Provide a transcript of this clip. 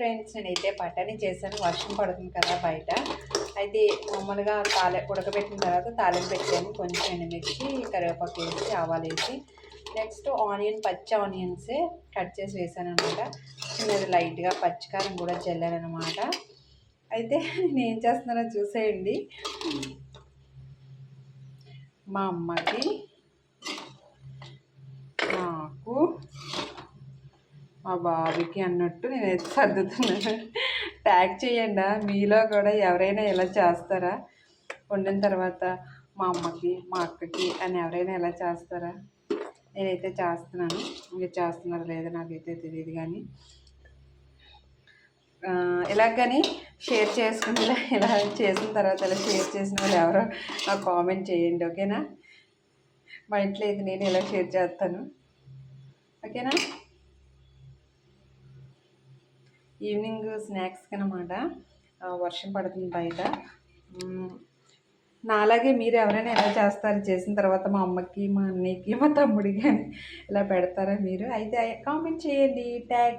Friends నేనైతే బఠానీ చేశాను. వర్షం పడుతుంది కదా బయట. అయితే మామూలుగా తాలె ఉడకబెట్టిన తర్వాత తాలింపు పెట్టాను. కొంచెం ఎండుమిర్చి కరివేపాకు వేసి ఆవాలు వేసి నెక్స్ట్ ఆనియన్ పచ్చి ఆనియన్సే కట్ చేసి వేసాను అనమాట చిన్నది లైట్గా పచ్చికారం కూడా చల్లాను అనమాట అయితే నేను ఏం చేస్తున్నానో చూసేయండి. మా అమ్మకి నాకు మా బాబుకి అన్నట్టు నేనైతే సర్దుతున్నాను. ట్యాగ్ చేయండి? మీలో కూడా ఎవరైనా ఇలా చేస్తారా? వండిన తర్వాత మా అమ్మకి మా అక్కకి అని ఎవరైనా ఇలా చేస్తారా? నేనైతే చేస్తున్నాను. మీరు చేస్తున్నారో లేదా నాకైతే తెలియదు కానీ. ఆ, ఇలాగని షేర్ చేసుకుని ఇలా ఇలా చేసిన తర్వాత ఇలా షేర్ చేసిన వాళ్ళు ఎవరో నాకు కామెంట్ చేయండి ఓకేనా? మా ఇంట్లో అయితే నేను ఇలా షేర్ చేస్తాను. ఓకేనా? ఈవినింగ్ స్నాక్స్కి అనమాట వర్షం పడుతుంది బయట. నా నాలాగే మీరు ఎవరైనా ఎలా చేస్తారు చేసిన తర్వాత మా అమ్మకి మా అన్నయ్యకి మా తమ్ముడికి అని ఇలా పెడతారా మీరు? అయితే కామెంట్ చేయండి. ట్యాగ్